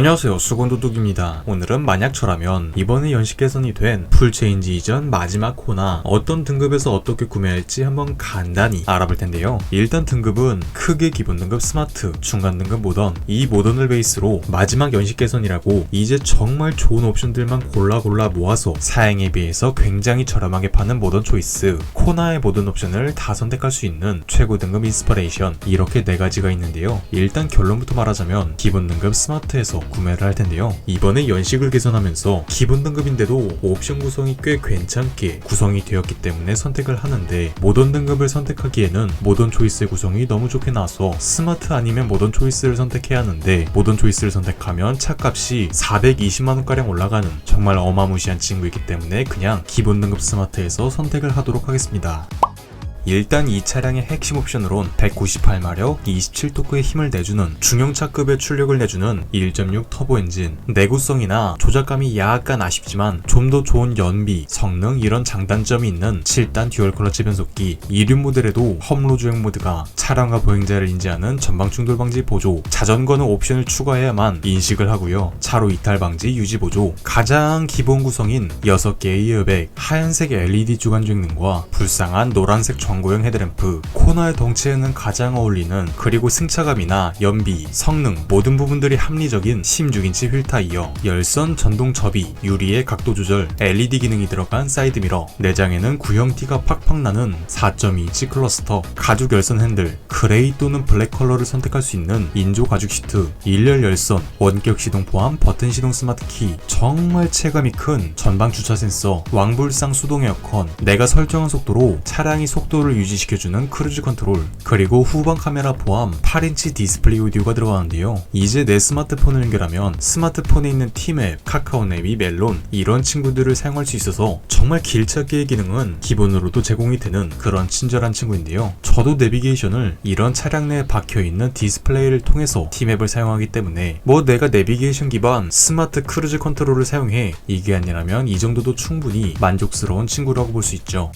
안녕하세요 수건도둑입니다. 오늘은 만약처라면 이번에 연식 개선이 된 풀체인지 이전 마지막 코나 어떤 등급에서 어떻게 구매할지 한번 간단히 알아볼 텐데요. 일단 등급은 크게 기본 등급 스마트 중간 등급 모던. 이 모던을 베이스로 마지막 연식 개선이라고 이제 정말 좋은 옵션들만 골라 골라 모아서 사양에 비해서 굉장히 저렴하게 파는 모던 초이스. 코나의 모든 옵션을 다 선택할 수 있는 최고 등급 인스퍼레이션. 이렇게 네 가지가 있는데요. 일단 결론부터 말하자면 기본 등급 스마트에서 구매를 할 텐데요. 이번에 연식을 개선하면서 기본 등급인데도 옵션 구성이 꽤 괜찮게 구성이 되었기 때문에 선택을 하는데 모던 등급을 선택하기에는 모던 초이스의 구성이 너무 좋게 나와서 스마트 아니면 모던 초이스를 선택해야 하는데 모던 초이스를 선택하면 차값이 420만원가량 올라가는 정말 어마무시한 친구이기 때문에 그냥 기본 등급 스마트에서 선택을 하도록 하겠습니다. 일단 이 차량의 핵심 옵션으론 198마력 27토크의 힘을 내주는 중형차급의 출력을 내주는 1.6 터보 엔진. 내구성이나 조작감이 약간 아쉽지만 좀 더 좋은 연비, 성능 이런 장단점이 있는 7단 듀얼 클러치 변속기. 이륜 모델에도 험로 주행 모드가 차량과 보행자를 인지하는 전방 충돌 방지 보조. 자전거는 옵션을 추가해야만 인식을 하고요. 차로 이탈 방지 유지 보조. 가장 기본 구성인 6개의 이어백 하얀색 LED 주간 주행등과 불쌍한 노란색 전고형 헤드램프, 코너의 덩치에는 가장 어울리는 그리고 승차감이나 연비, 성능 모든 부분들이 합리적인 16인치 휠 타이어, 열선 전동 접이, 유리의 각도 조절, LED 기능이 들어간 사이드미러, 내장에는 구형 티가 팍팍 나는 4.2인치 클러스터, 가죽 열선 핸들, 그레이 또는 블랙 컬러를 선택할 수 있는 인조 가죽 시트, 일렬 열선, 원격 시동 포함 버튼 시동 스마트 키, 정말 체감이 큰 전방 주차 센서, 왕불상 수동 에어컨, 내가 설정한 속도로 차량이 속도 를 유지시켜주는 크루즈 컨트롤, 그리고 후방 카메라 포함 8인치 디스플레이 오디오가 들어가는데요. 이제 내 스마트폰을 연결하면 스마트폰에 있는 티맵, 카카오네비, 멜론 이런 친구들을 사용할 수 있어서 정말 길찾기의 기능은 기본으로도 제공이 되는 그런 친절한 친구인데요. 저도 내비게이션을 이런 차량 내에 박혀있는 디스플레이를 통해서 티맵을 사용하기 때문에 뭐 내가 내비게이션 기반 스마트 크루즈 컨트롤을 사용해 이게 아니라면 이 정도도 충분히 만족스러운 친구라고 볼 수 있죠.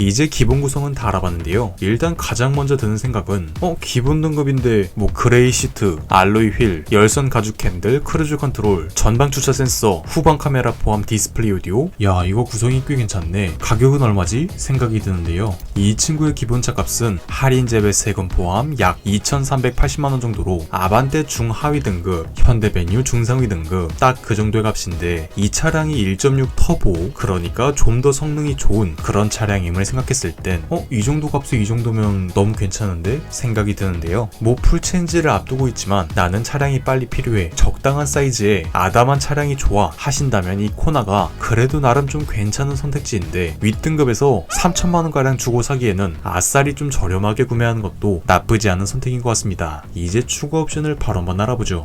이제 기본 구성은 다 알아봤는데요. 일단 가장 먼저 드는 생각은 어 기본 등급인데 뭐 그레이 시트, 알로이 휠, 열선 가죽 핸들, 크루즈 컨트롤, 전방 주차 센서, 후방 카메라 포함 디스플레이 오디오. 야 이거 구성이 꽤 괜찮네. 가격은 얼마지? 생각이 드는데요. 이 친구의 기본차 값은 할인 제외 세금 포함 약 2,380만 원 정도로 아반떼 중하위 등급, 현대 베뉴 중상위 등급 딱 그 정도의 값인데 이 차량이 1.6 터보 그러니까 좀 더 성능이 좋은 그런 차량임을 생각했을 땐 어? 이 정도 값에 이 정도면 너무 괜찮은데? 생각이 드는데요. 뭐 풀체인지를 앞두고 있지만 나는 차량이 빨리 필요해. 적당한 사이즈에 아담한 차량이 좋아 하신다면 이 코나가 그래도 나름 좀 괜찮은 선택지인데 윗등급에서 3천만원가량 주고 사기에는 아싸리 좀 저렴하게 구매하는 것도 나쁘지 않은 선택인 것 같습니다. 이제 추가 옵션을 바로 한번 알아보죠.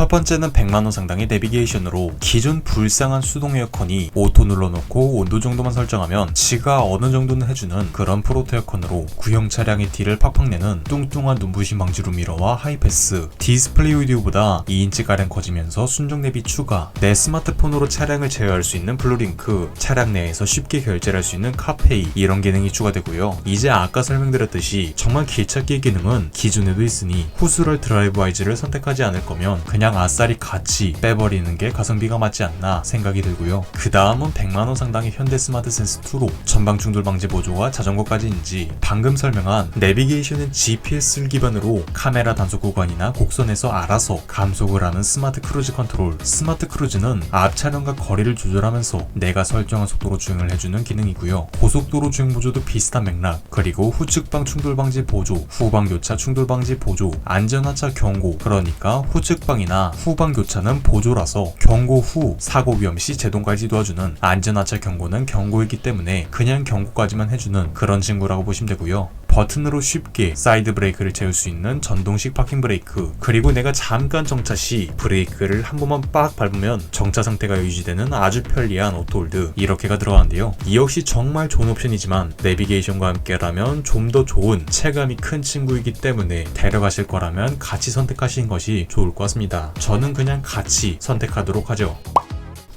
첫 번째는 100만원 상당의 내비게이션으로 기존 불쌍한 수동 에어컨이 오토 눌러놓고 온도 정도만 설정하면 지가 어느 정도는 해주는 그런 프로토 에어컨으로 구형 차량의 뒤를 팍팍 내는 뚱뚱한 눈부신 방지로 미러와 하이패스. 디스플레이 오디오보다 2인치가량 커지면서 순정 내비 추가. 내 스마트폰으로 차량을 제어할 수 있는 블루링크. 차량 내에서 쉽게 결제를 할수 있는 카페이. 이런 기능이 추가되고요. 이제 아까 설명드렸듯이 정말 길찾기 기능은 기존에도 있으니 후스럴 드라이브 와이즈를 선택하지 않을 거면 그냥 아싸리 같이 빼버리는 게 가성비가 맞지 않나 생각이 들고요. 그 다음은 100만원 상당의 현대 스마트 센스 2로 전방 충돌 방지 보조와 자전거까지인지 방금 설명한 내비게이션은 GPS를 기반으로 카메라 단속 구간이나 곡선에서 알아서 감속을 하는 스마트 크루즈 컨트롤 스마트 크루즈는 앞 차량과 거리를 조절하면서 내가 설정한 속도로 주행을 해주는 기능이고요. 고속도로 주행 보조도 비슷한 맥락 그리고 후측방 충돌 방지 보조 후방 교차 충돌 방지 보조 안전하차 경고 그러니까 후측방이나 후방 교차는 보조라서 경고 후 사고 위험 시 제동까지 도와주는 안전하차 경고는 경고이기 때문에 그냥 경고까지만 해주는 그런 친구라고 보시면 되고요. 버튼으로 쉽게 사이드 브레이크를 채울 수 있는 전동식 파킹 브레이크. 그리고 내가 잠깐 정차 시 브레이크를 한 번만 빡 밟으면 정차 상태가 유지되는 아주 편리한 오토홀드. 이렇게가 들어가는데요. 이 역시 정말 좋은 옵션이지만 내비게이션과 함께라면 좀 더 좋은 체감이 큰 친구이기 때문에 데려가실 거라면 같이 선택하시는 것이 좋을 것 같습니다. 저는 그냥 같이 선택하도록 하죠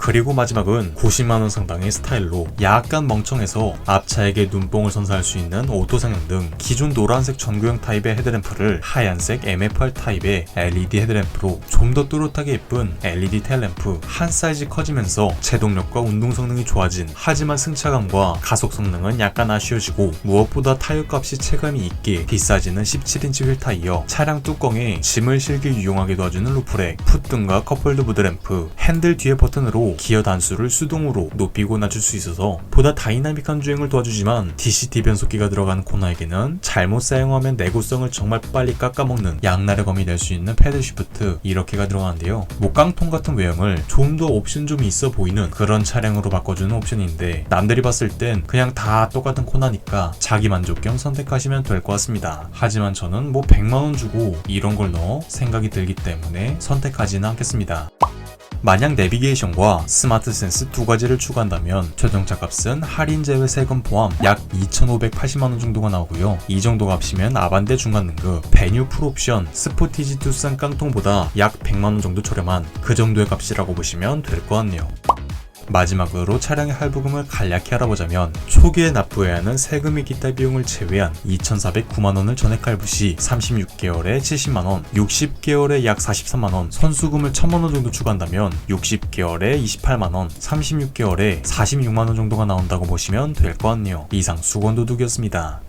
그리고 마지막은 90만원 상당의 스타일로 약간 멍청해서 앞차에게 눈뽕을 선사할 수 있는 오토 상향 등 기존 노란색 전구형 타입의 헤드램프를 하얀색 MFR 타입의 LED 헤드램프로 좀 더 또렷하게 예쁜 LED 테일램프 한 사이즈 커지면서 제동력과 운동 성능이 좋아진 하지만 승차감과 가속 성능은 약간 아쉬워지고 무엇보다 타이어 값이 체감이 있게 비싸지는 17인치 휠 타이어 차량 뚜껑에 짐을 실기 유용하게 도와주는 루프렉 풋등과 컵홀드 무드램프 핸들 뒤에 버튼으로 기어 단수를 수동으로 높이고 낮출 수 있어서 보다 다이나믹한 주행을 도와주지만 DCT 변속기가 들어간 코너에게는 잘못 사용하면 내구성을 정말 빨리 깎아먹는 양날의 검이 될 수 있는 패드 시프트 이렇게가 들어가는데요. 목깡통 같은 외형을 좀 더 옵션 좀 있어 보이는 그런 차량으로 바꿔주는 옵션인데 남들이 봤을 땐 그냥 다 똑같은 코너니까 자기 만족경 선택하시면 될 것 같습니다. 하지만 저는 뭐 100만원 주고 이런 걸 넣어 생각이 들기 때문에 선택하지는 않겠습니다 만약 내비게이션과 스마트 센스 두 가지를 추가한다면 최종차 값은 할인 제외 세금 포함 약 2,580만원 정도가 나오고요. 이 정도 값이면 아반떼 중간 등급, 베뉴 풀옵션, 스포티지 투싼 깡통보다 약 100만원 정도 저렴한 그 정도의 값이라고 보시면 될 것 같네요. 마지막으로 차량의 할부금을 간략히 알아보자면 초기에 납부해야 하는 세금이 기타 비용을 제외한 2,409만원을 전액 할부 시 36개월에 70만원, 60개월에 약 43만원, 선수금을 1,000만원 정도 추가한다면 60개월에 28만원, 36개월에 46만원 정도가 나온다고 보시면 될 것 같네요. 이상 수건도둑이었습니다.